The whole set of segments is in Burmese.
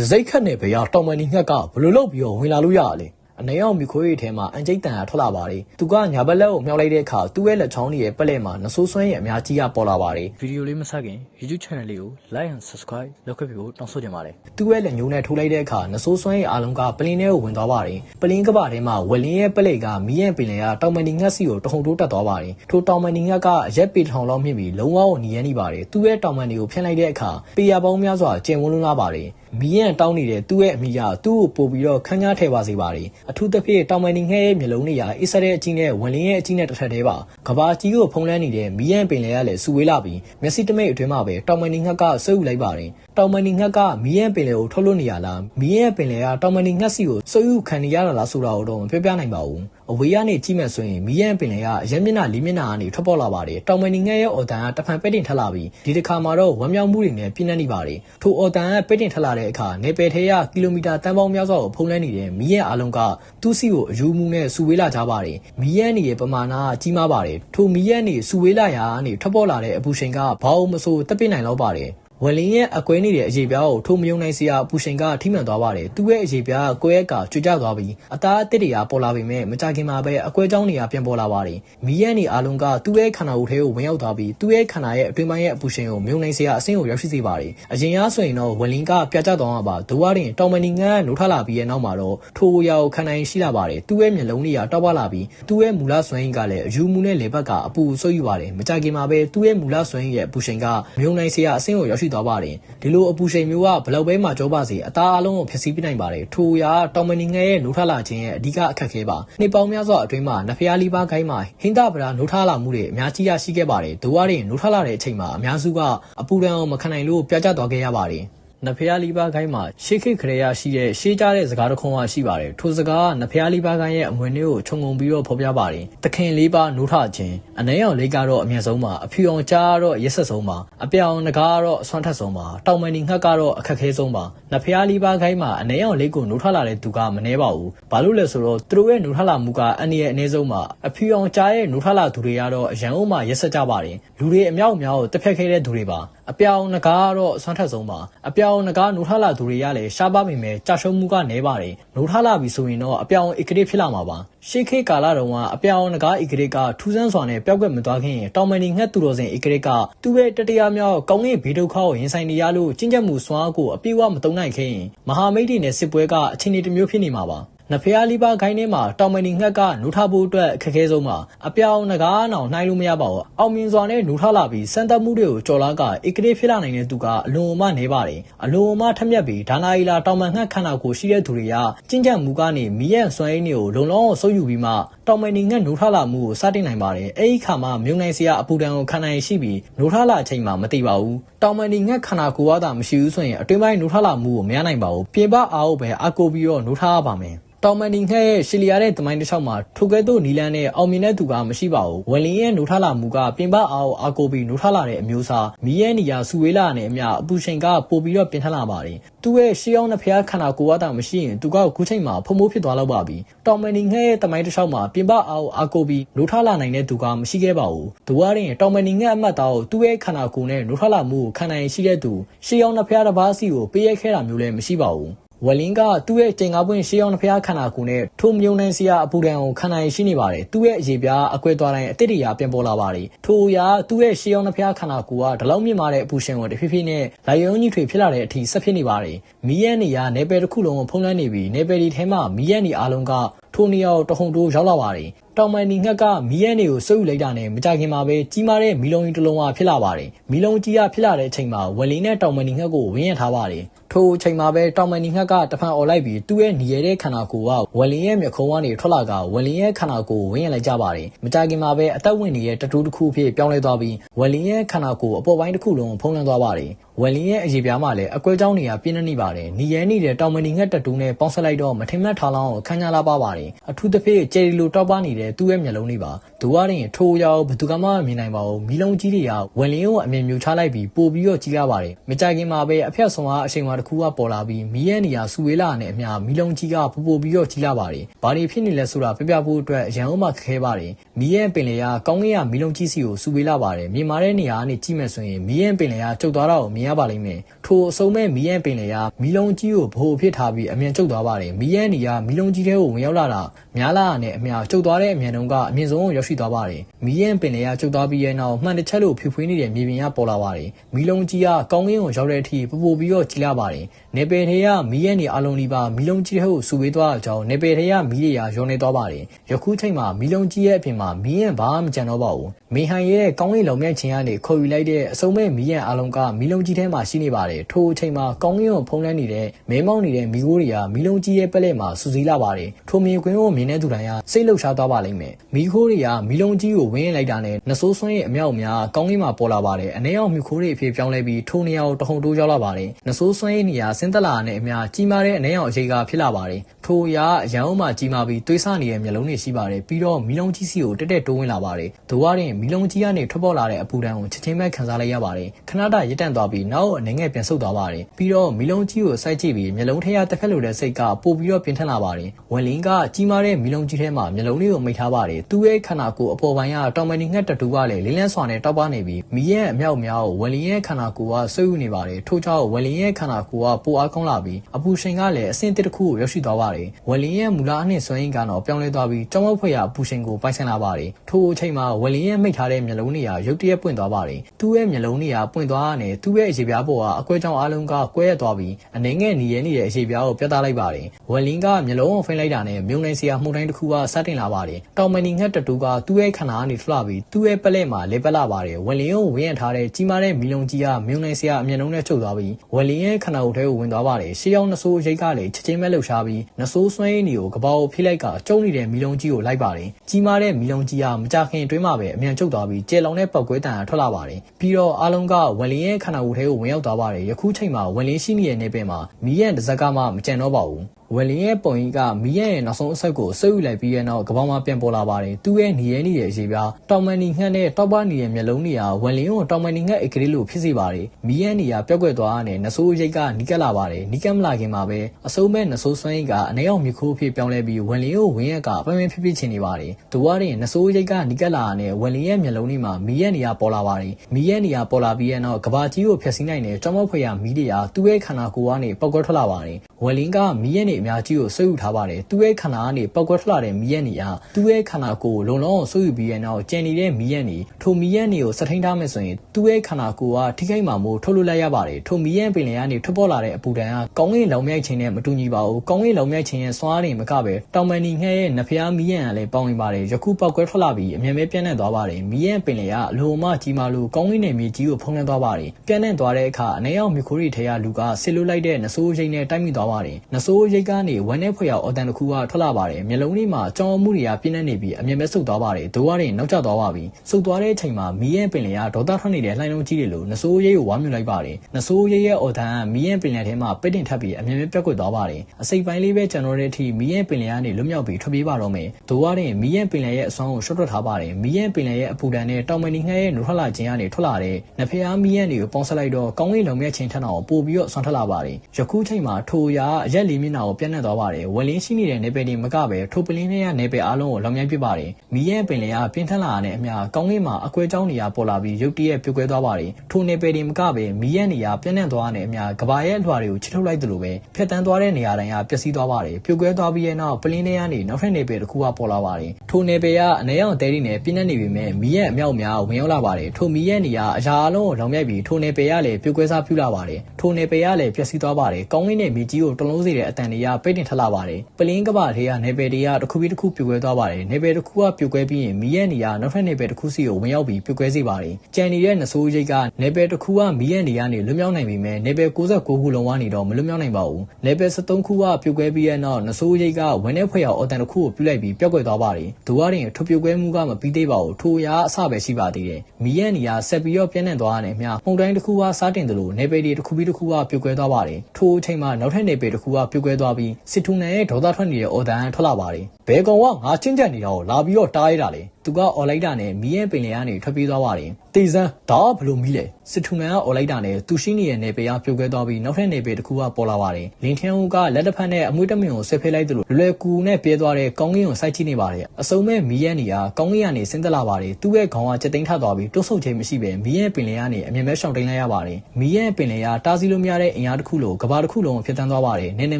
ဒစိတ်ခတ်နဲ့ဘယ်ဟာတောင်မန်နီငှက်ကဘလို့လုပ်ပြီးတော့ဝင်လာလို့ရရလဲအနေအောင်မီခိုးရီထဲမှာအန်ကျိတ်တန်ကထွက်လာပါတယ်သူကညာဘက်လက်ကိုမြောက်လိုက်တဲ့အခါသူ့ရဲ့လက်ချောင်းရဲ့ပက်လက်မှာနဆိုးဆွမ်းရဲ့အများကြီးကပေါ်လာပါတယ်ဗီဒီယိုလေးမစခင် YouTube channel လေးကို like and subscribe လုပ်ခဲ့ပြီးဖို့တောင်းဆိုချင်ပါတယ်သူ့ရဲ့လက်ညှိုးနဲ့ထိုးလိုက်တဲ့အခါနဆိုးဆွမ်းရဲ့အားလုံးကပလင်းထဲကိုဝင်သွားပါတယ်ပလင်းကပထဲမှာဝက်လင်းရဲ့ပက်လက်ကမီးရဲ့ပင်လယ်ကတောင်မန်နီငှက်စီကိုတဟုန်ထိုးတက်သွားပါတယ်ထိုတောင်မန်နီငှက်ကအရက်ပေထောင်လောက်မြင့်ပြီးလုံးဝကိုနီးရနေပါတယ်သူ့ရဲ့တောင်မန်နီကိုဖျက်လိုက်တဲ့အခါပေရပေါင်းများစွာကျင်ဝန်းလွန်းလာပါတယ် မီးရန်တောင်းနေတဲ့သူ့ရဲ့အမိကသူ့ကိုပို့ပြီးတော့ခန်းညားထဲပါစေပါတယ်အထူးသဖြင့်တောင်မန်နီငှက်ရဲ့မျိုးလုံးတွေဟာအစ်ဆက်တဲ့အကြီးနဲ့ဝက်လင်းရဲ့အကြီးနဲ့တစ်ထပ်တည်းပါကဘာကြီးကိုဖုံးလန်းနေတဲ့မီးရန်ပင်လယ်ကလည်းစူဝေးလာပြီးမျက်စိတမိတ်အတွင်းမှာပဲတောင်မန်နီငှက်ကဆုပ်ယူလိုက်ပါတယ်တောင်မန်နီငှက်ကမီးရန်ပင်လယ်ကိုထုတ်လွှတ်နေရလားမီးရန်ပင်လယ်ကတောင်မန်နီငှက်စီကိုဆုပ်ယူခံနေရတာလားဆိုတာကိုတော့မပြောပြနိုင်ပါဘူး အဝေးကနေကြည့်မှဆိုရင်မီးရန်ပင်လယ်ကအရက်မျက်နှာလေးမျက်နှာကနေထွက်ပေါ်လာပါတယ်တောင်မန်နီငှက်ရဲ့အော်တန်ကတဖန်ပဲ့တင်ထက်လာပြီးဒီတစ်ခါမှာတော့ဝမ်းမြောက်မှုတွေနဲ့ပြည့်နှက်နေပါတယ်ထိုအော်တန်ကပဲ့တင်ထက်လာတဲ့အခါနေပယ်ထဲကကီလိုမီတာတန်ပေါင်းများစွာကိုဖုံးလွှမ်းနေတဲ့မီးရန်အလုံးကသူ့စီကိုအယူမှုနဲ့စူဝေးလာကြပါတယ်မီးရန်နေရဲ့ပမာဏကကြီးမားပါတယ်ထိုမီးရန်နေစူဝေးလာရာကနေထွက်ပေါ်လာတဲ့အပူချိန်ကဘာလို့မဆိုတက်ပစ်နိုင်တော့ပါတယ် ဝယ်လင်းရဲ့အကွဲနေတဲ့အရေးပြားကိုထိုးမယုံနိုင်စရာပူရှင်ကထိမှန်သွားပါတယ်။သူ့ရဲ့အရေးပြားကကွဲကကျွကျသွားပြီးအသားအသစ်တွေကပေါ်လာပေမဲ့မကြခင်မှာပဲအကွဲကြောင်းတွေကပြန်ပေါ်လာပါတယ်။မီးရဲနေအားလုံးကသူ့ရဲ့ခန္ဓာကိုယ်ထဲကိုဝင်ရောက်သွားပြီးသူ့ရဲ့ခန္ဓာရဲ့အတွင်းပိုင်းရဲ့အပူရှင်ကိုမယုံနိုင်စရာအဆင့်ကိုရောက်ရှိစေပါတယ်။အရင်အားဆိုရင်တော့ဝယ်လင်းကပြတ်ကျသွားမှာပါ။ဒိုဝါရင်တောင်မနီငန်းကနိုးထလာပြီးရဲ့နောက်မှာတော့ထိုရာကိုခံနိုင်ရှိလာပါတယ်။သူ့ရဲ့မျက်လုံးတွေကတောက်ပလာပြီးသူ့ရဲ့မူလစွမ်းရည်ကလည်းအယူမူနဲ့လေဘက်ကအပူဆွေးယူပါတယ်။မကြခင်မှာပဲသူ့ရဲ့မူလစွမ်းရည်ရဲ့အပူရှင်ကမယုံနိုင်စရာအဆင့်ကိုရောက်ရှိသွားပါတယ်။ဒီလိုအပူချိန်မျိုးကဘလောက်ပဲမှကြောပါစေအသားအလုံးကိုဖျက်ဆီးပြနိုင်ပါတယ်ထိုအရာတောင်မနီငယ်ရဲ့နိုးထလာခြင်းရဲ့အဓိကအခက်အခဲပါနှစ်ပေါင်းများစွာအတွင်းမှာနဖျားလီပါးခိုင်းမှာဟင်းတပရာနိုးထလာမှုတွေအများကြီးရရှိခဲ့ပါတယ်ဒိုဝါရင်နိုးထလာတဲ့အချိန်မှာအများစုကအပူဒဏ်ကိုမခံနိုင်လို့ပြတ်ကျသွားခဲ့ရပါတယ် နဖျားလီပါးခိုင်းမှာရှေးခေတ်ခရေရရှိတဲ့ရှေးကြတဲ့စကားတစ်ခုမှရှိပါတယ်ထိုစကားကနဖျားလီပါးခိုင်းရဲ့အမွေနှင်းကိုခြုံငုံပြီးတော့ဖော်ပြပါတယ်တခင်လေးပါနိုးထခြင်းအနှဲအောင်လေးကတော့အမြင့်ဆုံးပါအဖြူအောင်ကြားကတော့ရက်ဆက်ဆုံးပါအပြောင်ငကားကတော့အဆွမ်းထက်ဆုံးပါတောင်မန်နီငှက်ကတော့အခက်ခဲဆုံးပါနဖျားလီပါးခိုင်းမှာအနှဲအောင်လေးကိုနိုးထလာတဲ့သူကမနှဲပါဘူးဘာလို့လဲဆိုတော့သူတို့ရဲ့နိုးထလာမှုကအနည်းရဲ့အနည်းဆုံးပါအဖြူအောင်ကြားရဲ့နိုးထလာသူတွေကတော့အရန်အုံးမှရက်ဆက်ကြပါတယ်လူတွေအမြောက်အများကိုတစ်ဖက်ခဲတဲ့သူတွေပါ အပြောင်ငကားကတော့အဆွမ်းထက်ဆုံးပါအပြောင်ငကားနိုးထလာသူတွေကလည်းရှားပါမိမယ်ကြာရှုံးမှုကနည်းပါတယ်နိုးထလာပြီဆိုရင်တော့အပြောင်ဧကရေဖြစ်လာမှာပါရှေးခေတ်ကာလတုန်းကအပြောင်ငကားဧကရေကထူးဆန်းစွာနဲ့ပျောက်ကွယ်မသွားခင်တောင်မန်နီငှက်သူတော်စင်ဧကရေကသူ့ရဲ့တတရားမြောက်ကောင်းကင်ဘေးဒုက္ခကိုရင်ဆိုင်နေရလို့ကျင့်ကြံမှုစွမ်းအားကိုအပြည့်အဝမတုံနိုင်ခင်မဟာမိတ်တွေနဲ့စစ်ပွဲကအချိန်တစ်မျိုးဖြစ်နေမှာပါ နဖျားလီပါခိုင်းထဲမှာတောင်မန်နီငှက်ကနူထဖို့အတွက်အခက်အခဲဆုံးပါအပြောင်ငကားနောင်နှိုင်းလို့မရပါဘူးအောင်မြင်စွာနဲ့နူထလာပြီးစံတက်မှုတွေကိုကြော်လာကဧကရေဖြစ်လာနိုင်တဲ့သူကအလွန်အမနေပါတယ်အလွန်အမထက်မြက်ပြီးဒါနာအီလာတောင်မန်ငှက်ခန္ဓာကိုယ်ရှိတဲ့သူတွေကကျင့်ကြံမှုကနေမီးရန်စွမ်းရည်တွေကိုလုံလောက်အောင်စိုးယူပြီးမှတောင်မန်နီငှက်နူထလာမှုကိုစတင်နိုင်ပါတယ်အဲဒီခါမှမြုံနိုင်စရာအပူဒဏ်ကိုခံနိုင်ရှိပြီးနူထလာအချိန်မှမသိပါဘူး တောင်မန်နီငှက်ခန္ဓာကိုယ်ကသာမရှိဘူးဆိုရင်အတွင်းပိုင်းနူထလာမှုကိုမရနိုင်ပါဘူးပြင်ပအားကိုပဲအကိုပြီးတော့နူထရပါမယ်တောင်မန်နီငှက်ရဲ့ရှီလီယာတဲ့တမိုင်းတစ်လျှောက်မှာထိုကဲ့သို့နီလန်းနဲ့အောင်မြင်တဲ့သူကမရှိပါဘူး။ဝယ်လင်းရဲ့နိုးထလာမှုကပြင်ပအားကိုအာကိုပြီးနိုးထလာတဲ့အမျိုးအစားမီးရဲ့နေရာစူဝေးလာနဲ့အမျှအပူချိန်ကပိုပြီးတော့ပြင်ထလာပါတယ်။သူ့ရဲ့ရှေးအောင်နှစ်ဖျားခန္ဓာကိုယ်ဝါတာမရှိရင်သူကခုချိန်မှာဖုံမိုးဖြစ်သွားတော့ပါပြီ။တောင်မန်နီငှက်ရဲ့တမိုင်းတစ်လျှောက်မှာပြင်ပအားကိုအာကိုပြီးနိုးထလာနိုင်တဲ့သူကမရှိခဲ့ပါဘူး။သူကရင်တောင်မန်နီငှက်အမတ်သားကိုသူ့ရဲ့ခန္ဓာကိုယ်နဲ့နိုးထလာမှုကိုခံနိုင်ရှိတဲ့သူရှေးအောင်နှစ်ဖျားတစ်ပါးစီကိုပေးရခဲ့တာမျိုးလည်းမရှိပါဘူး။ ဝလင်းကသူ့ရဲ့ကျင်ကားပွင့်ရှေးအောင်တစ်ဖျားခန္ဓာကိုယ်နဲ့ထိုမြုံနိုင်စရာအပူဒဏ်ကိုခံနိုင်ရှိနေပါတယ်သူ့ရဲ့အရေးပြားအကွဲသွားတိုင်းအတိတ်တရားပြန်ပေါ်လာပါတယ်ထိုအရာသူ့ရဲ့ရှေးအောင်တစ်ဖျားခန္ဓာကိုယ်ကဒီလောက်မြင့်မာတဲ့အပူရှင်ကိုတဖြည်းဖြည်းနဲ့လာယုံကြီးထွေဖြစ်လာတဲ့အထိဆက်ဖြစ်နေပါတယ်မီးရဲနေရနေပယ်တစ်ခုလုံးကိုဖုံးလွှမ်းနေပြီးနေပယ်ဒီထဲမှာမီးရဲနေအားလုံးကထိုနေရာကိုတဟုန်တိုးရောက်လာပါတယ်တောင်မန်နီငှက်ကမီးရဲနေကိုစုပ်ယူလိုက်တာနဲ့မကြခင်မှာပဲကြီးမားတဲ့မီးလုံးကြီးတစ်လုံးကဖြစ်လာပါတယ်မီးလုံးကြီးကဖြစ်လာတဲ့အချိန်မှာဝက်လင်းနဲ့တောင်မန်နီငှက်ကိုဝင်းရထားပါတယ် ထိုအချိန်မှာပဲတောင်မန်နီငှက်ကတဖန်អော်လိုက်ပြီးသူ့ရဲ့ညီရဲတဲ့ခန္ဓာကိုယ်ကဝက်လင်းရဲ့မျက်ခုံးကနေထွက်လာကဝက်လင်းရဲ့ခန္ဓာကိုယ်ဝင်းရလိုက်ကြပါတယ်မကြခင်မှာပဲအသက်ဝင်နေတဲ့တတူးတစ်ခုဖြစ်ပြောင်းလဲသွားပြီးဝက်လင်းရဲ့ခန္ဓာကိုယ်အပေါ်ပိုင်းတစ်ခုလုံးဖုံးလွှမ်းသွားပါတယ် ဝယ်လင်းရဲ့အရေးပြားမှာလည်းအကွဲကြောင်းတွေကပြင်းနေပါတယ်။နီရဲနေတဲ့တောင်မနီငှက်တတူးနဲ့ပေါင်းဆက်လိုက်တော့မထင်မှတ်ထားလောင်းကိုခန်းညာလာပါပါတယ်။အထူးသဖြင့်ကျယ်ရီလိုတောက်ပနေတဲ့သူ့ရဲ့မျက်လုံးလေးပါ။ဒူရရင်ထိုးရောက်ဘသူကမှမမြင်နိုင်ပါဘူး။မီလုံးကြီးတွေကဝယ်လင်းကိုအမြင်မြူချလိုက်ပြီးပို့ပြီးတော့ကြီးလာပါတယ်။မကြခင်မှာပဲအဖက်ဆောင်အားအချိန်မှတစ်ခုကပေါ်လာပြီးမီးရဲ့နေရာစူဝေးလာနဲ့အမျှမီလုံးကြီးကပူပူပြီးတော့ကြီးလာပါတယ်။ဘာတွေဖြစ်နေလဲဆိုတာပြပြဖို့အတွက်ရန်အောင်မှခက်ခဲပါတယ်။မီးရဲ့ပင်လေကကောင်းကင်ကမီလုံးကြီးစီကိုစူဝေးလာပါတယ်။မြင်မာတဲ့နေရာကနေကြည့်မယ်ဆိုရင်မီးရဲ့ပင်လေကကျုပ်သွားတာကိုမြင်ရရပါလိမ့်မယ်ထိုအစုံမဲ့မီးရန်ပင်လေကမီးလုံးကြီးကိုဗဟိုဖြစ်ထားပြီးအမြန်ကျုပ်သွားပါတယ်မီးရန်နီကမီးလုံးကြီးထဲကိုဝင်ရောက်လာတာများလာတဲ့နဲ့အများကျုပ်သွားတဲ့အမြန်တုန်းကအမြင့်ဆုံးကိုရောက်ရှိသွားပါတယ်မီးရန်ပင်လေကကျုပ်သွားပြီးရဲ့နောက်မှန်တစ်ချက်လို့ဖြူဖွေးနေတဲ့မြေပြင်ကပေါ်လာပါတယ်မီးလုံးကြီးကကောင်းကင်ကိုရောက်တဲ့အထိပူပူပြီးတော့ကြီးလာပါတယ်နေပယ်ထဲကမီးရန်နီအလုံးဒီပါမီးလုံးကြီးထဲကိုစူပေးသွားတဲ့အကြောင်းနေပယ်ထဲကမီးတွေရာရုံနေသွားပါတယ်ယခုချိန်မှာမီးလုံးကြီးရဲ့အပြင်မှာမီးရန်ဘာမှမကြံတော့ပါဘူးမေဟန်ရဲ့ကောင်းကင်လုံမြတ်ခြင်းကနေခေါ်ယူလိုက်တဲ့အစုံမဲ့မီးရန်အလုံးကမီးလုံးကြီးထဲမှာရှိနေပါတယ်ထိုအချိန်မှာကောင်းကင်ကိုဖုံးလွှမ်းနေတဲ့မဲမောင်းနေတဲ့မီးခိုးတွေကမီးလုံးကြီးရဲ့ပက်လက်မှာစူစီးလာပါတယ်ထိုမြေကွင်းကိုမြင်တဲ့သူတိုင်းကစိတ်လှုပ်ရှားသွားပါလိမ့်မယ်မီးခိုးတွေကမီးလုံးကြီးကိုဝင်းလိုက်တာနဲ့နဆိုးဆွမ်းရဲ့အမြောက်အများကောင်းကင်မှာပေါ်လာပါတယ်အနေအောင်မြူခိုးတွေအဖြစ်ပြောင်းလဲပြီးထိုနေရာကိုတဟုန်တိုးရောက်လာပါတယ်နဆိုးဆွမ်းရဲ့နေရာဆင်းသက်လာတဲ့နဲ့အများကြီးမားတဲ့အနေအောင်အရေးကဖြစ်လာပါတယ်ထိုအရာရန်အုံးမှာကြီးမားပြီးတွေးဆနေတဲ့မျက်လုံးတွေရှိပါတယ်ပြီးတော့မီးလုံးကြီးစီကိုတက်တက်တိုးဝင်လာပါတယ်ဒိုးရရင်မီးလုံးကြီးကနေထွက်ပေါ်လာတဲ့အပူဒဏ်ကိုချက်ချင်းပဲခံစားလိုက်ရပါတယ်ခဏတာရစ်တန့်သွားပြီးနောက်အနေငယ်ပြန်ဆုတ်သွားပါတယ်ပြီးတော့မီးလုံးကြီးကိုစိုက်ကြည့်ပြီးမျက်လုံးထဲကတစ်ဖက်လိုတဲ့စိတ်ကပို့ပြီးတော့ပြင်းထန်လာပါတယ်ဝယ်လင်းကကြီးမားတဲ့မီးလုံးကြီးထဲမှာမျက်လုံးလေးကိုမိတ်ထားပါတယ်သူ့ရဲ့ခန္ဓာကိုယ်အပေါ်ပိုင်းကတောင်မဏီငှက်တတူကလည်းလင်းလန်းစွာနဲ့တောက်ပနေပြီးမီးရဲ့အမြောက်များကိုဝယ်လင်းရဲ့ခန္ဓာကိုယ်ကဆွေးယူနေပါတယ်ထို့ကြောင့်ဝယ်လင်းရဲ့ခန္ဓာကိုယ်ကပိုအားကောင်းလာပြီးအပူချိန်ကလည်းအဆင့်တစ်တစ်ခုကိုရောက်ရှိသွားပါတယ်ဝယ်လင်းရဲ့မူလအနှင့်စွမ်းရင်းကတော့ပြောင်းလဲသွားပြီးကြောင်းမောက်ဖွဲ့ရအပူချိန်ကိုပိုင်ဆိုင်လာပါတယ်ထိုအချိန်မှာဝယ်လင်းရဲ့မိတ်ထားတဲ့မျက်လုံးတွေကရုတ်တရက်ပွင့်သွားပါတယ်သူ့ရဲ့မျက်လုံးတွေကပွင့်သွားတာနဲ့သူ့ရဲ့အရေးပြားပေါ်ကအကွဲကြောင်အလုံးကကွဲရသွားပြီးအနေငယ်နေရနေတဲ့အရေးပြားကိုပြတ်သားလိုက်ပါတယ်ဝယ်လင်းကမျက်လုံးကိုဖိလိုက်တာနဲ့မြုံနိုင်စရာမှုန်တိုင်းတစ်ခုကစတင်လာပါတယ်တောင်မဏီငှက်တတူကသူ့ရဲ့ခန္ဓာကနေထွက်လာပြီးသူ့ရဲ့ပလက်မှာလေပက်လာပါတယ်ဝယ်လင်းကိုဝင်းရထားတဲ့ကြီးမားတဲ့မီလုံးကြီးကမြုံနိုင်စရာအမျက်လုံးနဲ့ချုပ်သွားပြီးဝယ်လင်းရဲ့ခန္ဓာကိုယ်ထဲကိုဝင်သွားပါတယ်ရှေးရောက်နှဆိုးရိတ်ကလည်းချက်ချင်းပဲလှုပ်ရှားပြီးနှဆိုးဆွဲရင်းတွေကိုကပောက်ဖိလိုက်ကကျုံနေတဲ့မီလုံးကြီးကိုလိုက်ပါတယ်ကြီးမားတဲ့မီလုံးကြီးကမကြခင်အတွင်းမှာပဲအမြန်ချုပ်သွားပြီးကျဲလောင်တဲ့ပောက်ကွဲတံထွက်လာပါတယ်ပြီးတော့အားလုံးကဝယ်လင်းရဲ့ခန္ဓာကိုယ်ထဲကိုဝင်ရောက်သွားပါတယ်ယခုချိန်မှာဝယ်လင်းရှိနေတဲ့နေပင်မှာမီးရန်တစ်စက်ကမှမကြံတော့ပါဘူး ဝယ်လင်းရဲ့ပုံကြီးကမီးရဲ့နောက်ဆုံးအဆက်ကိုဆွဲယူလိုက်ပြီးတဲ့နောက်ကပောင်းမှာပြန်ပေါ်လာပါတယ်။သူ့ရဲ့နေရဲနေရဲ့ရေပြားတောင်မန်နီငှက်နဲ့တောက်ပနေရဲ့မျက်လုံးတွေကဝယ်လင်းကိုတောင်မန်နီငှက်အကလေးလိုဖြစ်စေပါတယ်။မီးရဲ့နေရာပျောက်ကွယ်သွားတဲ့နဆိုးရိတ်ကနီးကပ်လာပါတယ်။နီးကပ်မလာခင်မှာပဲအစိုးမဲ့နဆိုးစွမ်းရိတ်ကအနှဲအောင်မြခိုးဖြစ်ပြောင်းလဲပြီးဝယ်လင်းကိုဝင်းရက်ကပန်းပန်းဖြစ်ဖြစ်ချင်နေပါတယ်။ဒိုဝါရင်နဆိုးရိတ်ကနီးကပ်လာတဲ့ဝယ်လင်းရဲ့မျက်လုံးတွေမှာမီးရဲ့နေရာပေါ်လာပါတယ်။မီးရဲ့နေရာပေါ်လာပြီးတဲ့နောက်ကဘာကြီးကိုဖျက်ဆီးနိုင်တဲ့ကြောင်းမောက်ဖွယ်ရမီးတွေကသူ့ရဲ့ခန္ဓာကိုယ်ကနေပောက်ကွဲထွက်လာပါတယ်။ ဝယ်လင်းကမီးရဲ့နေအများကြီးကိုဆွဲယူထားပါတယ်သူ့ရဲ့ခန္ဓာကနေပောက်ကွဲထွက်လာတဲ့မီးရက်နေအားသူ့ရဲ့ခန္ဓာကိုယ်လုံလုံးအောင်ဆွေးယူပြီးတဲ့နောက်ကျန်နေတဲ့မီးရက်နေထိုမီးရက်နေကိုစထိန်ထားမယ်ဆိုရင်သူ့ရဲ့ခန္ဓာကိုယ်ကထိခိုက်မှာမို့ထုတ်လွှတ်လိုက်ရပါတယ်ထိုမီးရက်ပင်လယ်ကနေထွက်ပေါ်လာတဲ့အပူဒဏ်ကကောင်းကင်လောင်မြိုက်ခြင်းနဲ့မတူညီပါဘူးကောင်းကင်လောင်မြိုက်ခြင်းရဲ့စွမ်းအားတွေမကပဲတောင်မန်နီငှက်ရဲ့နဖျားမီးရန်ကလည်းပေါင်းဝင်ပါတယ်ယခုပောက်ကွဲထွက်လာပြီးအမြန်ပဲပြန့်နှံ့သွားပါတယ်မီးရန်ပင်လယ်ကအလိုအမကြီးမာလို့ကောင်းကင်နယ်မြေကြီးကိုဖုံးလွှမ်းသွားပါတယ်ပြန့်နှံ့သွားတဲ့အခါအနေအောင်မြခိုးရီထဲကလူကဆစ်လွတ်လိုက်တဲ့နဆိုးရိတ်နဲ့တိုက်မိသွားပါတယ်နဆိုးရိတ်ကနေဝမ်းနဲ့ဖွေရောက်အော်တန်တစ်ခုကထွက်လာပါတယ်မျက်လုံးလေးမှာကြောင်မှုတွေကပြင်းနေပြီးအမြင်မဲ့ဆုတ်သွားပါတယ်ဒိုးရရင်နောက်ကျသွားပါပြီဆုတ်သွားတဲ့အချိန်မှာမီးရဲ့ပင်လယ်ကဒေါသထွက်နေတဲ့လှိုင်းလုံးကြီးတွေလိုနဆိုးရဲကိုဝါမြူလိုက်ပါတယ်နဆိုးရဲရဲ့အော်တန်ကမီးရဲ့ပင်လယ်ထဲမှာပိတ်တင်ထပ်ပြီးအမြင်မဲ့ပြက်ကွက်သွားပါတယ်အစိပ်ပိုင်းလေးပဲကျွန်တော်တဲ့အထိမီးရဲ့ပင်လယ်ကနေလွတ်မြောက်ပြီးထွက်ပြေးပါတော့မယ်ဒိုးရရင်မီးရဲ့ပင်လယ်ရဲ့အစွမ်းကိုရှော့ထွက်ထားပါတယ်မီးရဲ့ပင်လယ်ရဲ့အပူဒဏ်နဲ့တောင်မဏီငှက်ရဲ့နှုတ်ထွက်လာခြင်းကနေထွက်လာတဲ့နဖျားမီးရဲ့နေကိုပေါင်းဆက်လိုက်တော့ကောင်းကင်လုံမြတ်ခြင်းထက်အောင်ပို့ပြီးတော့ဆွမ်းထွက်လာပါတယ်ယခုချိန်မှာထိုရာအရက်လေးမျက်နှာကိုပြန့်နှံ့သွားပါတယ်ဝယ်လင်းရှိနေတဲ့နေပယ်ဒီမကပဲထိုပလင်းထဲကနေပယ်အားလုံးကိုလောင်မြိုက်ပစ်ပါတယ်။မီးရဲ့ပင်လယ်ကပြင်းထန်လာတဲ့အမျှကောင်းကင်မှာအကွဲကြောင်းနေရာပေါ်လာပြီးရုတ်တရက်ပြုတ်ကွဲသွားပါတယ်။ထိုနေပယ်တွေမကပဲမီးရဲ့နေရာပြန့်နှံ့သွားတဲ့အမျှကဘာရဲ့အလွှာတွေကိုချစ်ထုတ်လိုက်သလိုပဲဖျက်တမ်းသွားတဲ့နေရာတိုင်းကပျက်စီးသွားပါတယ်။ပြုတ်ကွဲသွားပြီးတဲ့နောက်ပလင်းထဲကနေနောက်ထပ်နေပယ်တစ်ခုကပေါ်လာပါတယ်။ထိုနေပယ်ကအနေအောင်တဲရီနဲ့ပြင်းနှံ့နေပြီမဲ့မီးရဲ့အမြောက်များဝင်ရောက်လာပါတယ်။ထိုမီးရဲ့နေရာအရာအလုံးကိုလောင်မြိုက်ပြီးထိုနေပယ်ကလည်းပြုတ်ကွဲစားပြူလာပါတယ်။ထိုနေပယ်ကလည်းပျက်စီးသွားပါတယ်။ကောင်းကင်နဲ့မြေကြီးကိုတလုံးစီတဲ့အတန်တွေကပိတ်တင်ထလာပါတယ်။ပလင်းကဘာထဲကနေပယ်တွေကတစ်ခုပြီးတစ်ခုပြုတ်ကွဲသွားပါတယ်။နေပယ်တစ်ခုကပြုတ်ကွဲပြီးရင်မီးရဲ့နေရာနောက်ထပ်နေပယ်တစ်ခုစီကိုဝင်ရောက်ပြီးပြုတ်ကွဲစေပါတယ်။ကြံနေတဲ့နဆိုးရိတ်ကနေပယ်တစ်ခုကမီးရဲ့နေရာနေလွတ်မြောက်နိုင်ပြီမဲ့နေပယ်69ခုလုံးဝနေတော့မလွတ်မြောက်နိုင်ပါဘူး။နေပယ်73ခုကပြုတ်ကွဲပြီးတဲ့နောက်နဆိုးရိတ်ကဝင်တဲ့ဖွဲ့ရောက်အော်တန်တစ်ခုကိုပြုတ်လိုက်ပြီးပျောက်ကွယ်သွားပါတယ်။ဒိုဝါရင်ထွပြုတ်ကွဲမှုကမပြီးသေးပါဘူး။ထိုအရာအဆပဲရှိပါသေးတယ်။မီးရဲ့နေရာဆက်ပြီးတော့ပြန့်နှံ့သွားတဲ့မြမှုန်တိုင်းတစ်ခုကစားတင်တယ်လို့နေပယ်တွေတစ်ခုပြီးတစ်ခုကပြုတ်ကွဲသွားပါတယ်။ထိုအချိန်မှာနောက်ထပ်နေပယ်တစ်ခုကပြုတ်ကွဲသွားပြီးစစ်ထူနန်ရဲ့ဒေါသထွက်နေတဲ့အော်တန်ထွက်လာပါတယ်။ ဘဘယ်ကောင်ကငါချင်းကြက်နေတာကိုလာပြီးတော့တားရတာလေသူကအော်လိုက်တာနဲ့မီးရဲ့ပင်လယ်ကနေထွက်ပြေးသွားပါတယ်တေဇန်ဒါကဘလို့မီးလဲစစ်ထူမန်ကအော်လိုက်တာနဲ့သူရှိနေတဲ့နယ်ပယ်ကပြုတ်ခွဲသွားပြီးနောက်ထပ်နယ်ပယ်တစ်ခုကပေါ်လာပါတယ်လင်ထင်းဦးကလက်တစ်ဖက်နဲ့အမွှေးတမင်ကိုဆွဲဖဲလိုက်သလိုလွယ်လွယ်ကူနဲ့ပြေးသွားတဲ့ကောင်းကင်ကိုစိုက်ကြည့်နေပါတယ်အစုံမဲ့မီးရဲ့နေရာကောင်းကင်ကနေဆင်းသက်လာပါတယ်သူ့ရဲ့ခေါင်းကချက်သိမ်းထသွားပြီးတွတ်ဆုပ်ခြင်းမရှိပဲမီးရဲ့ပင်လယ်ကနေအမြင်မဲ့ရှောင်တိန်လိုက်ရပါတယ်မီးရဲ့ပင်လယ်ကတားစီလို့မရတဲ့အင်အားတစ်ခုလိုကဘာတစ်ခုလုံးဖြစ်တန်းသွားပါတယ်နေနေ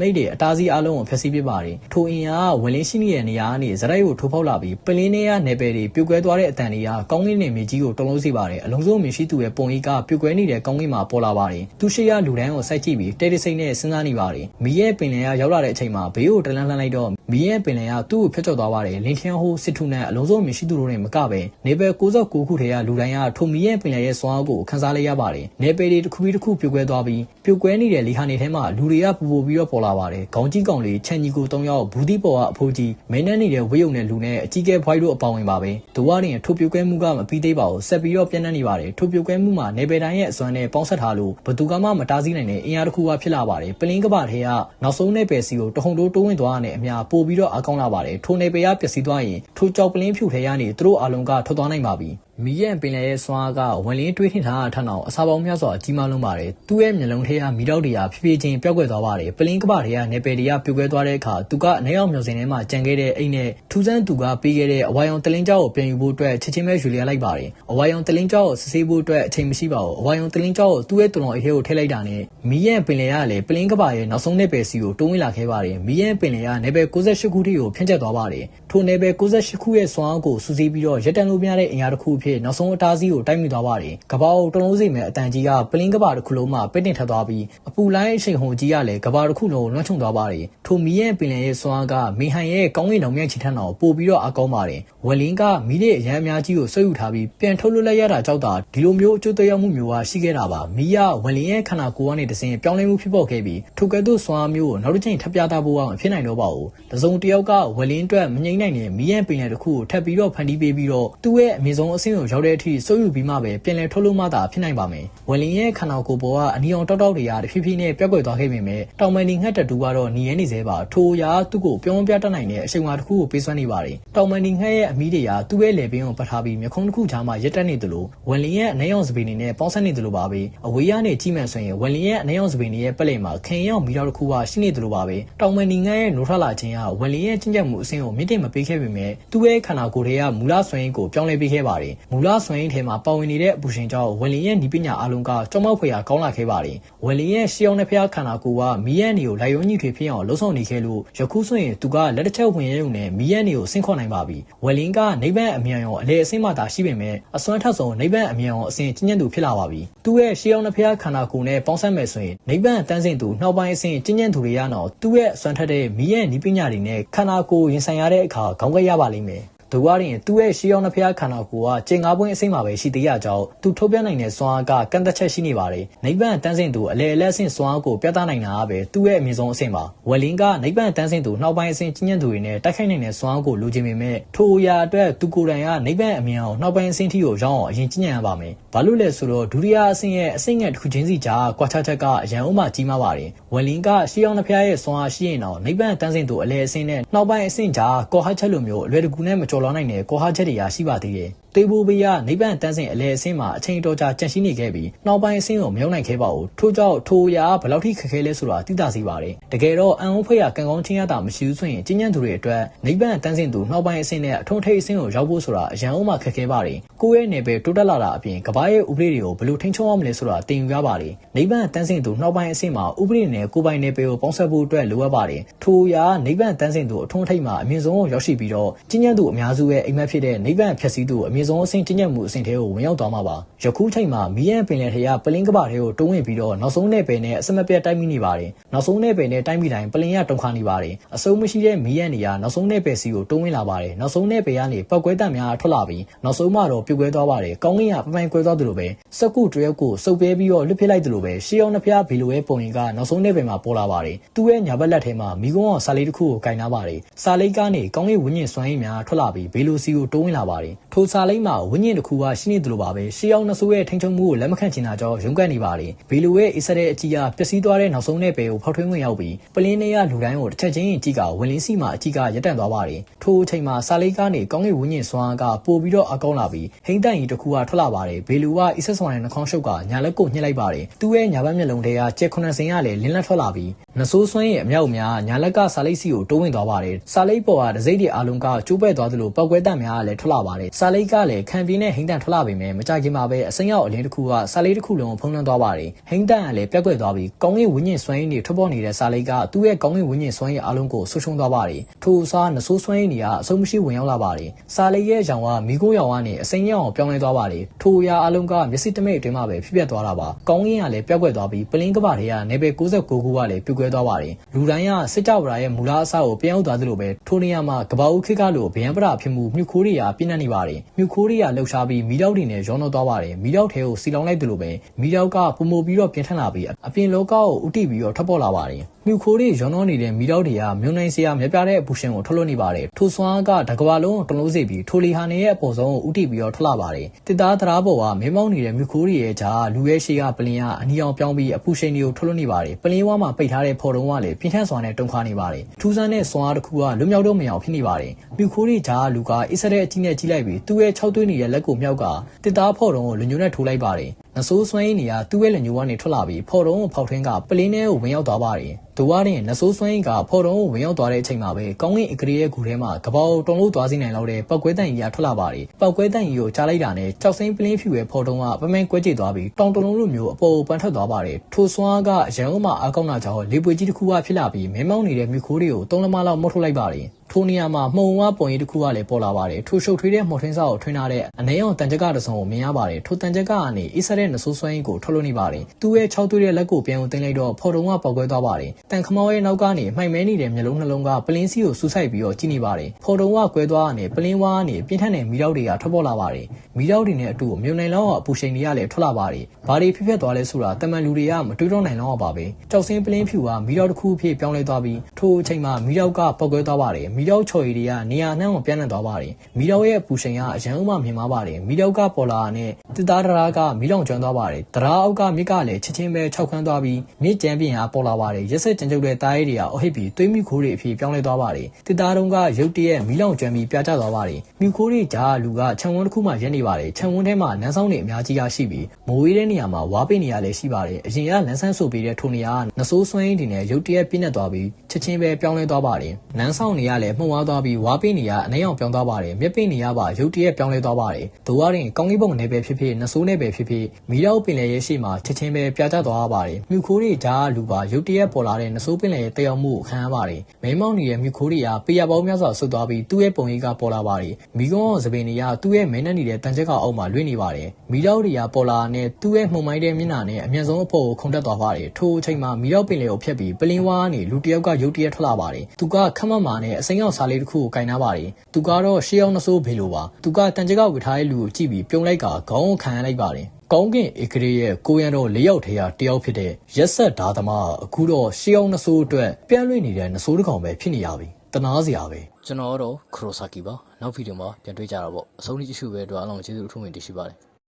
မိတ်တွေအတားစီအလုံးကိုဖျက်ဆီးပစ်ပါတယ်ထိုအင်အားဝင်လင်းရှိနေတဲ့နေရာကနေဇရိုက်ကိုထိုးဖောက်လာပြီးပလင်းနေရနယ်ပယ်တွေပြုတ်ကွဲသွားတဲ့အတန်တွေကကောင်းကင်နဲ့မြေကြီးကိုတုံးလုံးစေပါတယ်အလုံးစုံမြရှိသူရဲ့ပုံရိပ်ကပြုတ်ကွဲနေတဲ့ကောင်းကင်မှာပေါ်လာပါတယ်သူရှိရလူတန်းကိုစိုက်ကြည့်ပြီးတဲတစိမ့်နဲ့စဉ်းစားနေပါတယ်မီးရဲ့ပင်လယ်ကရောက်လာတဲ့အချိန်မှာဘေးကိုတလန်းလှမ်းလိုက်တော့ မီးရဲ့ပင်လယ်ကသူ့ကိုဖျက်ချော်သွားပါတယ်လင်းထင်းဟိုးစစ်ထုနဲ့အလုံးစုံမြရှိသူတို့နဲ့မကပဲနေပယ်69ခုထဲကလူတိုင်းကထိုမီးရဲ့ပင်လယ်ရဲ့စွမ်းအားကိုခန်းစားလိုက်ရပါတယ်နေပယ်တွေတစ်ခုပြီးတစ်ခုပြုတ်ကွဲသွားပြီးပြုတ်ကွဲနေတဲ့လေဟာနေထဲမှာလူတွေကပူပူပြီးတော့ပေါ်လာပါတယ်ခေါင်းကြီးကောင်လေးချန်ကြီးကို၃ယောက်ဘူးဒီပေါ်ကအဖိုးကြီးမင်းနဲ့နေတဲ့ဝေယုံနဲ့လူနဲ့အကြီးကဲဖွိုင်းတို့အပေါင်းဝင်ပါပဲဒိုဝါရင်ထိုပြုတ်ကွဲမှုကမပြီးသေးပါဘူးဆက်ပြီးတော့ပြန့်နှံ့နေပါတယ်ထိုပြုတ်ကွဲမှုမှာနေပယ်တိုင်းရဲ့အစွမ်းနဲ့ပေါင်းဆက်ထားလို့ဘသူကမှမတားဆီးနိုင်တဲ့အင်အားတစ်ခုကဖြစ်လာပါတယ်ပလင်းကပါထဲကနောက်ဆုံးနေပယ်စီကိုတဟုန်တိုးတိုးဝင်သွားတဲ့အမြပို့ပြီးတော့အကောင်းလာပါတယ်ထိုနေပယ်ကပျက်စီးသွားရင်ထိုကြောက်ပလင်းဖြူထဲကနေသူတို့အလုံးကထွက်သွားနိုင်ပါပြီ မီးရဲ့ပင်လယ်ရဲ့စွမ်းအားကဝင်လင်းတွေးထင်ထားတာထက်အောင်အစာပေါင်းများစွာအကြီးမားလုံးပါတယ်သူ့ရဲ့မျက်လုံးထဲကမီးတောက်တွေကဖြည်းဖြည်းချင်းပျောက်ကွယ်သွားပါတယ်ပလင်းကပါတွေကနေပယ်တွေကပြိုကွဲသွားတဲ့အခါသူကနေအောင်မျောစင်ထဲမှာကြံခဲ့တဲ့အိတ်နဲ့ထူးဆန်းသူကပေးခဲ့တဲ့အဝါရောင်တလင်းကြောက်ကိုပြန်ယူဖို့အတွက်ချက်ချင်းပဲယူလျလိုက်ပါတယ်အဝါရောင်တလင်းကြောက်ကိုစစ်ဆေးဖို့အတွက်အချိန်မရှိပါဘူးအဝါရောင်တလင်းကြောက်ကိုသူ့ရဲ့တုံတော်အိတ်ထဲကိုထည့်လိုက်တာနဲ့မီးရဲ့ပင်လယ်ကလည်းပလင်းကပါရဲ့နောက်ဆုံးနယ်ပယ်စီကိုတိုးဝင်လာခဲ့ပါတယ်မီးရဲ့ပင်လယ်ကနေပယ်68ခုထိကိုဖြန့်ကျက်သွားပါတယ်ထိုနယ်ပယ်68ခုရဲ့စွမ်းအားကိုစူးစီးပြီးတော့ရက်တန်လို့ပြတဲ့အင်အားတစ်ခုအဖြစ်နောက်ဆုံးအတားစီးကိုတိုက်မိသွားပါတယ်။ကဘာကိုတလုံးစိမဲ့အတန်ကြီးကပလင်းကဘာတစ်ခုလုံးမှာပိတ်တင်ထပ်သွားပြီးအပူလိုင်းအချိန်ဟုန်ကြီးကလည်းကဘာတစ်ခုလုံးလွှမ်းခြုံသွားပါတယ်။ထိုမီးရဲ့ပင်လယ်ရဲ့စွမ်းအားကမီဟန်ရဲ့ကောင်းကင်တောင်မြတ်ချီထက်တော်ပို့ပြီးတော့အကောင်းပါတယ်။ဝယ်လင်းကမီးရဲ့အရန်အများကြီးကိုဆွဲယူထားပြီးပြန်ထုတ်လွှတ်လိုက်ရတာကြောက်တာဒီလိုမျိုးအကျိုးသက်ရောက်မှုမျိုးကရှိခဲ့တာပါ။မီးကဝယ်လင်းရဲ့ခန္ဓာကိုယ်ကနေတစင်ပြောင်းလဲမှုဖြစ်ပေါ်ခဲ့ပြီးထိုကဲ့သို့စွမ်းအားမျိုးကိုနောက်တစ်ချိန်ထပ်ပြသဖို့ကမဖြစ်နိုင်တော့ပါဘူး။တစုံတစ်ယောက်ကဝယ်လင်းအတွက်မငြိမ့်နိုင်တဲ့မီးရဲ့ပင်လယ်တစ်ခုကိုထပ်ပြီးတော့ဖန်တီးပေးပြီးတော့သူ့ရဲ့အမြင့်ဆုံးအဆင့်ကိုရောက်တဲ့အထိစိုးယူပြီးမှပဲပြန်လည်ထုတ်လို့မှသာဖြစ်နိုင်ပါမယ်။ဝယ်လင်းရဲ့ခန္ဓာကိုယ်ပေါ်ကအနီအောင်တောက်တောက်တွေကတဖြည်းဖြည်းနဲ့ပျောက်ကွယ်သွားခဲ့ပေမဲ့တောင်မန်နီငှက်တတူကတော့หนีရဲနေသေးပါထိုရာသူ့ကိုပြောင်းပြတတ်နိုင်တဲ့အချိန်ဝါတစ်ခုကိုပေးစွမ်းနေပါတယ်။တောင်မန်နီငှက်ရဲ့အမီးတွေကသူ့ရဲ့လေပင်ကိုပတ်ထားပြီးမျက်ခုံးတစ်ခုချာမှရက်တက်နေသလိုဝယ်လင်းရဲ့အနေအောင်စပင်းနေနဲ့ပေါင်းဆက်နေသလိုပါပဲ။အဝေးကနေကြည့်မှန်ဆိုရင်ဝယ်လင်းရဲ့အနေအောင်စပင်းနေရဲ့ပက်လက်မှာခင်ရောက်မီတော့တစ်ခုကရှိနေသလိုပါပဲ။တောင်မန်နီငှက်ရဲ့နိုးထလာခြင်းကဝယ်လင်းရဲ့ကျင့်ကြံမှုအဆင့်ကိုမြင့်တင်မပေးခဲ့ပေမဲ့သူ့ရဲ့ခန္ဓာကိုယ်တွေကမူလဆွေးရင်ကိုပြောင်းလဲပေးခဲ့ပါတယ်။မူလဆွေးရင်ထဲမှာပါဝင်နေတဲ့အပူရှင်ကြောင့်ဝယ်လင်းရဲ့ဤပညာအလုံးကကြောက်မောက်ဖွယ်ရာကောင်းလာခဲ့ပါတယ်။ဝယ်လင်းရဲ့ရှေးအောင်တဲ့ဖျားခန္ဓာကိုယ်ကမီးရဲ့နေကိုလိုက်ရုံးညှိထွေဖြစ်အောင်လှုံ့ဆော်နေခဲ့လို့ယခုဆိုရင်သူကလက်တစ်ချက်ဝင်ရဲုံနဲ့မီးရဲ့နေကိုဆင့်ခေါ်နိုင်ပါပြီ။ဝယ်လင်းကနိဗ္ဗာန်အမြန်ရောအလေအစင်းမှသာရှိပေမဲ့အစွမ်းထက်ဆုံးနိဗ္ဗာန်အမြန်ရောအစဉ်ကျဉ်းကျဉ်သူဖြစ်လာပါပြီ။သူ့ရဲ့ရှေးအောင်တဲ့ဖျားခန္ဓာကိုယ်နဲ့ပေါင်းစပ်မယ်ဆိုရင်နိဗ္ဗာန်တန်းစင်သူနှောက်ပိုင်းအစဉ်ကျဉ်းကျဉ်သူတွေရတော့သူ့ရဲ့အစွမ်းထက်တဲ့မီးရဲ့ဤပညာတွေနဲ့ခန္ဓာကိုယ်ရင်ဆိုင်ရတဲ့အခါခေါင်းကရပါလိမ့်မယ်။ ဒုဝါရင်သူ့ရဲ့ရှေးအောင်နှဖျားခန္ဓာကိုယ်ကကျင်ငါးပွင့်အစိမ့်မှာပဲရှိသေးရကြောင်းသူထုတ်ပြနိုင်တဲ့စွမ်းအားကကန့်သက်ချက်ရှိနေပါတယ်။နိဗ္ဗာန်တန်းစင်သူအလေအလက်ဆင့်စွမ်းအားကိုပြသနိုင်တာပဲသူ့ရဲ့အမြင့်ဆုံးအဆင့်ပါ။ဝယ်လင်းကနိဗ္ဗာန်တန်းစင်သူနှောက်ပိုင်းအဆင့်ကျဉ်းကျဉ်သူတွေနဲ့တိုက်ခိုက်နိုင်တဲ့စွမ်းအားကိုလိုချင်ပေမဲ့ထိုအရာအတွက်သူကိုယ်တိုင်ကနိဗ္ဗာန်အမြင်အောင်နှောက်ပိုင်းအဆင့်ထိကိုရောက်အောင်အရင်ကျင့်ကြံရပါမယ်။ဘာလို့လဲဆိုတော့ဒုတိယအဆင့်ရဲ့အဆင့်ငယ်တစ်ခုချင်းစီကြားကွာခြားချက်ကအရန်အုံးမှကြီးမားပါတယ်။ဝယ်လင်းကရှေးအောင်နှဖျားရဲ့စွမ်းအားရှိရင်တော့နိဗ္ဗာန်တန်းစင်သူအလေအဆင့်နဲ့နှောက်ပိုင်းအဆင့်ကြားကောဟချက်လိုမျိုးအလွယ်တကူနဲ့မကျော်လွှားနိုင်တဲ့ကောဟချက်တွေကရှိပါသေးတယ်။တေဘိုဘေးကနိဗ္ဗာန်တန်းစင်အလဲအဆင်းမှာအချိန်တော်ကြာကြန့်ရှိနေခဲ့ပြီးနောက်ပိုင်းအဆင်းကိုမရောက်နိုင်ခဲ့ပါဘူး။ထို့ကြောင့်ထိုရာဘယ်လောက်ထိခက်ခဲလဲဆိုတာသိသာစေပါတယ်။တကယ်တော့အန်အုံးဖွဲ့ရကံကောင်းချင်းရတာမရှိဘူးဆိုရင်ကျဉ်းညံသူတွေအတွက်နိဗ္ဗာန်တန်းစင်သူနောက်ပိုင်းအဆင်းနဲ့အထုံးထိပ်အဆင်းကိုရောက်ဖို့ဆိုတာအရန်အုံးမှခက်ခဲပါတယ်။ကိုယ့်ရဲ့နယ်ပယ်တိုးတက်လာတာအပြင်ကဘာရဲ့ဥပဒေတွေကိုဘယ်လိုထိန်းချုပ်အောင်မလဲဆိုတာသင်ယူရပါတယ်။နိဗ္ဗာန်တန်းစင်သူနောက်ပိုင်းအဆင်းမှာဥပဒေနဲ့ကိုယ်ပိုင်နယ်ပယ်ကိုပေါင်းစပ်ဖို့အတွက်လိုအပ်ပါတယ်။ထိုရာနိဗ္ဗာန်တန်းစင်သူအထုံးထိပ်မှာအမြင့်ဆုံးကိုရောက်ရှိပြီးတော့ကျဉ်းညံသူအများစုရဲ့အိမ်မက်ဖြစ်တဲ့နိဗ္ဗာန်ဖြည့်ဆည်းသူအမြင့်ဆုံးအဆင့်ကျဉ်းညံမှုအဆင့်ထဲကိုဝင်ရောက်သွားမှာပါယခုချိန်မှာမီးရန်ပင်လယ်ထဲကပလင်းကပထဲကိုတုံးဝင်ပြီးတော့နောက်ဆုံးနယ်ပယ်နဲ့အစမပြတ်တိုက်မိနေပါတယ်နောက်ဆုံးနယ်ပယ်နဲ့တိုက်မိတိုင်းပလင်းရတုံခါနေပါတယ်အစုံမရှိတဲ့မီးရန်နေရာနောက်ဆုံးနယ်ပယ်စီကိုတုံးဝင်လာပါတယ်နောက်ဆုံးနယ်ပယ်ကနေပောက်ကွဲတံများထွက်လာပြီးနောက်ဆုံးမှတော့ပြုတ်ကွဲသွားပါတယ်ကောင်းကင်ကပပိုင်ကွဲသွားသလိုပဲစက်ကူတရက်ကိုစုပ်ပဲပြီးတော့လွတ်ဖြစ်လိုက်သလိုပဲရှေးအောင်နှဖျားဘီလိုရဲ့ပုံရင်ကနောက်ဆုံးနယ်ပယ်မှာပေါ်လာပါတယ်သူ့ရဲ့ညာဘက်လက်ထဲမှာမိကုန်းအောင်စာလေးတစ်ခုကိုကင်ထားပါတယ်စာလေးကနေကောင်းကင်ဝင်းကျင်စွမ်းရည်များထွက်လာပြီးဘေလိုစီကိုတုံးဝင်လာပါတယ်ထိုစာလိမ့်မှာဝိညာဉ်တစ်ခုကရှိနေတယ်လို့ပါပဲရှေးအောင်နဆိုးရဲ့ထိန်ချုံမှုကိုလက်မခံချင်တာကြောင့်ရုန်းကန်နေပါတယ်ဘီလူရဲ့အစ္စရဲအကြီးကပျက်စီးသွားတဲ့နောက်ဆုံးတဲ့ပဲကိုဖောက်ထွင်းဝင်ရောက်ပြီးပလင်းနေရလူတိုင်းကိုတစ်ချက်ချင်းကြီးကဝင်လင်းစီမှာအကြီးကရပ်တန့်သွားပါတယ်ထိုအချိန်မှာစာလိမ့်ကနေကောင်းကင်ဝိညာဉ်စွမ်းကပို့ပြီးတော့အကောင်းလာပြီးဟိမ့်တန်ကြီးတစ်ခုကထွက်လာပါတယ်ဘီလူကအစ္စဆွမ်းရဲ့နှာခေါင်းရှုပ်ကညာလက်ကိုညှစ်လိုက်ပါတယ်သူ့ရဲ့ညာဘက်မျက်လုံးထဲကကြက်ခုနှစ်စင်ကလည်းလင်းလက်ထွက်လာပြီး နဆိုးစွမ်းရဲ့အမြောက်များညာလက်ကစာလိပ်စီကိုတိုးဝင်သွားပါတယ်စာလိပ်ပေါ်ကဒစိမ့်တွေအလုံးကကျိုးပဲ့သွားသလိုပောက်ကွဲတံများကလည်းထွက်လာပါတယ်စာလိပ်ကလည်းခံပြင်းနဲ့ဟိမ့်တန်ထွက်လာပေမဲ့မကြခင်မှာပဲအစိမ်းရောက်အလင်းတစ်ခုကစာလိပ်တစ်ခုလုံးကိုဖုံးလွှမ်းသွားပါတယ်ဟိမ့်တန်ကလည်းပြက်ကွက်သွားပြီးကောင်းကင်ဝင်းညင်စွမ်းရည်တွေထွက်ပေါ်နေတဲ့စာလိပ်ကသူ့ရဲ့ကောင်းကင်ဝင်းညင်စွမ်းရည်အလုံးကိုဆွရှုံးသွားပါတယ်ထိုအစားနဆိုးစွမ်းရည်တွေကအဆုံးမရှိဝင်ရောက်လာပါတယ်စာလိပ်ရဲ့ရောင်ကမိခိုးရောင်ကနေအစိမ်းရောင်ကိုပြောင်းလဲသွားပါတယ်ထိုအရာအလုံးကမျက်စိတမိတ်အတွင်းမှာပဲဖြစ်ပျက်သွားတာပါကောင်းကင်ကလည်းပြက်ကွက်သွားပြီးပလင်းကဘာတွေကနေပဲ69ခုကလည်းပြိုကွဲသွားပါတယ်လူတိုင်းကစစ်ကြောဝရာရဲ့မူလအစကိုပြန်ရောက်သွားသလိုပဲထိုနေရာမှာကဘာဦးခေတ်ကလိုဗျံပရာဖြစ်မှုမြုပ်ခိုးတွေကပြင်းနေနေပါတယ်မြုပ်ခိုးတွေကလှုပ်ရှားပြီးမီးတောက်တွေနဲ့ရောနှောသွားပါတယ်မီးတောက်ထဲကိုစီလောင်လိုက်သလိုပဲမီးတောက်ကပုံမပြီးတော့ပြင်းထန်လာပြီးအပြင်လောကကိုဥတီပြီးတော့ထွက်ပေါ်လာပါတယ် မြုပ်ခိုးတွေရောနှောနေတဲ့မီးတောက်တွေကမြုံနိုင်စရာမြပြတဲ့အပူရှင်ကိုထွက်လွှတ်နေပါတယ်ထိုစွမ်းကတကဘာလုံးကိုတလုံးစေပြီးထိုလီဟာနေရဲ့အပေါ်ဆုံးကိုဥတီပြီးတော့ထွက်လာပါတယ်တစ်သားသရားပေါ်ကမင်းမောင်းနေတဲ့မြုပ်ခိုးတွေရဲ့ဂျာလူရဲ့ရှေ့ကပလင်ကအနီအောင်ပြောင်းပြီးအပူရှင်တွေကိုထွက်လွှတ်နေပါတယ်ပလင်ဝါမှာပိတ်ထားတဲ့ဖော်တုံးကလည်းပြင်းထန်စွာနဲ့တုန်ခါနေပါတယ်ထူးဆန်းတဲ့စွမ်းအားတစ်ခုကလွတ်မြောက်တော့မရအောင်ဖြစ်နေပါတယ်မြုပ်ခိုးတွေဂျာလူကအစ္စရဲအကြီးနဲ့ကြီးလိုက်ပြီးသူ့ရဲ့၆သွေးနေတဲ့လက်ကိုမြောက်ကတစ်သားဖော်တုံးကိုလူညိုနဲ့ထိုးလိုက်ပါတယ် နဆိုးစွမ်းရည်နေကသူ့ရဲ့လက်ညိုကနေထွက်လာပြီးဖော်တုံးကိုဖောက်ထွင်းကပလင်းထဲကိုဝင်ရောက်သွားပါတယ်ဒိုဝါရင်နဆိုးစွမ်းရည်ကဖော်တုံးကိုဝင်ရောက်သွားတဲ့အချိန်မှာပဲကောင်းကင်အကရေရဲ့ဂူထဲမှာကပောက်တုံလို့သွားစီနိုင်လောက်တဲ့ပောက်ကွဲတန်ကြီးကထွက်လာပါတယ်ပောက်ကွဲတန်ကြီးကိုကြားလိုက်တာနဲ့ကြောက်စိမ့်ပလင်းဖြူရဲ့ဖော်တုံးကပမင်းကွဲကျသွားပြီးတောင်တုံလုံးလိုမျိုးအပေါ်ကိုပန်းထွက်သွားပါတယ်ထိုစွမ်းကအရန်ဥမှာအကောက်နာကြောင့်လေပွေကြီးတစ်ခုကဖြစ်လာပြီးမင်းမောင်းနေတဲ့မြူခိုးတွေကိုသုံးလမလောက်မုတ်ထုတ်လိုက်ပါတယ် ထိုနေရာမှာမှုံဝါပုံရိပ်တစ်ခုကလည်းပေါ်လာပါတယ်ထိုရှုပ်ထွေးတဲ့မော်ထင်းစားကိုထွင်းထားတဲ့အနည်းအောင်တန်ကြက်ကတစုံကိုမြင်ရပါတယ်ထိုတန်ကြက်ကနေအစ္စတဲ့နဆိုးစွမ်းကိုထွက်လို့နေပါတယ်သူ့ရဲ့၆သွေးတဲ့လက်ကိုပြန်ဝင်သိမ်းလိုက်တော့ဖော်တုံးကပေါက်ကွဲသွားပါတယ်တန်ခမောရဲ့နောက်ကနေမှိုင်မဲနေတဲ့မျက်လုံးနှလုံးကပလင်းစီကိုစူးစိုက်ပြီးတော့ကြည့်နေပါတယ်ဖော်တုံးကကွဲသွားကနေပလင်းဝါကနေပြင်းထန်တဲ့မီးတောက်တွေကထွက်ပေါ်လာပါတယ်မီးတောက်တွေနဲ့အတူမြုံနိုင်လောင်းကအပူချိန်တွေကလည်းထွက်လာပါတယ်ဘာတွေဖြစ်ဖြစ်သွားလဲဆိုတာတမန်လူတွေကမတွေးတော့နိုင်တော့ပါပဲကြောက်စင်းပလင်းဖြူကမီးတောက်တစ်ခုအဖြစ်ပြောင်းလဲသွားပြီးထိုအချိန်မှာမီးတောက်ကပေါက်ကွဲသွားပါတယ်မီးတောက်ချော်ရည်တွေကနေရာနှံ့ကိုပြန့်နှံ့သွားပါတယ်မီးတောက်ရဲ့အပူချိန်ကအရန်ဥမှမြင်ပါပါတယ်မီးတောက်ကပေါ်လာတဲ့တစ်သားတရာကမီးလောင်ကျွမ်းသွားပါတယ်တရာအောက်ကမြစ်ကလည်းချက်ချင်းပဲခြောက်ခန်းသွားပြီးမြစ်ကြမ်းပြင်ဟာပေါ်လာပါတယ်ရက်ဆက်ကြမ်းကြုတ်တဲ့တားရည်တွေကအဟစ်ပြီးသွေးမြူခိုးတွေအဖြစ်ပြောင်းလဲသွားပါတယ်တစ်သားတုံးကရုတ်တရက်မီးလောင်ကျွမ်းပြီးပြာကျသွားပါတယ်မြူခိုးတွေကြားလူကခြံဝန်းတစ်ခုမှရက်နေပါတယ်ခြံဝန်းထဲမှာနန်းဆောင်တွေအများကြီးကရှိပြီးမိုးဝေးတဲ့နေရာမှာဝါးပိနေရလည်းရှိပါတယ်အရင်ကလန်းဆန်းဆိုပြီးတဲ့ထိုနေရာကနဆိုးဆွင်းတွေနဲ့ရုတ်တရက်ပြင်းနေသွားပြီးချက်ချင်းပဲပြောင်းလဲသွားပါတယ်နန်းဆောင်တွေကလည်းမှုံဝါးသွားပြီးဝါးပိနေရအနှဲအောင်ပြောင်းသွားပါတယ်မြက်ပိနေရပါရုတ်တရက်ပြောင်းလဲသွားပါတယ်ဒိုဝါရင်ကောင်းကင်ဘုံနယ်ပဲဖြစ်ဖြစ်နဆိုးနယ်ပဲဖြစ်ဖြစ်မီးတော့ပင်လယ်ရဲ့ရှေ့မှာချက်ချင်းပဲပြာကျသွားပါတယ်မြူခိုးတွေကြားလူပါရုတ်တရက်ပေါ်လာတဲ့နဆိုးပင်လယ်ရဲ့တယောက်မှုကိုခံရပါတယ်မဲမောင်နေတဲ့မြူခိုးတွေကပေရပေါင်းများစွာဆုတ်သွားပြီးသူ့ရဲ့ပုံရိပ်ကပေါ်လာပါတယ်မီးကုန်းစပင်တွေကသူ့ရဲ့မဲနဲ့နေတဲ့တန်ချက်ကအောက်မှာလွင့်နေပါတယ်မီးတော့တွေကပေါ်လာတဲ့သူ့ရဲ့မှုန်မိုင်းတဲ့မျက်နှာနဲ့အမြန်ဆုံးအဖို့ကိုခုန်တက်သွားပါတယ်ထိုအချိန်မှာမီးတော့ပင်လယ်ကိုဖျက်ပြီးပလင်းဝါးကနေလူတယောက်ကရုတ်တရက်ထွက်လာပါတယ်သူကခမတ်မာနဲ့အစိမ်းအောင်စားလေးတစ်ခုကိုကင်နာပါတယ်သူကတော့ရှေးအောင်နဆိုးဖေလိုပါသူကတန်ချက်ကဝစ်ထားတဲ့လူကိုကြည့်ပြီးပြုံးလိုက်ကခေါင်းကိုခံရလိုက်ပါတယ်ကောင်းကင်ဧကရေရဲ့ကိုရန်တော်၄ယောက်ထဲကတယောက်ဖြစ်တဲ့ရက်ဆက်ဓာသမားအခုတော့ရှေးအောင်နဆိုးအတွက်ပြန့်လွင့်နေတဲ့နဆိုးတစ်ကောင်ပဲဖြစ်နေရပြီတနာစရာပဲကျွန်တော်ကတော့ခရိုဆာကီပါနောက်ဗီဒီယိုမှာပြန်တွေ့ကြတာပေါ့အဆုံးထိကြည့်ရှုပဲအတွက်အားလုံးကျေးဇူးအထူးတင်ရှိပါတယ်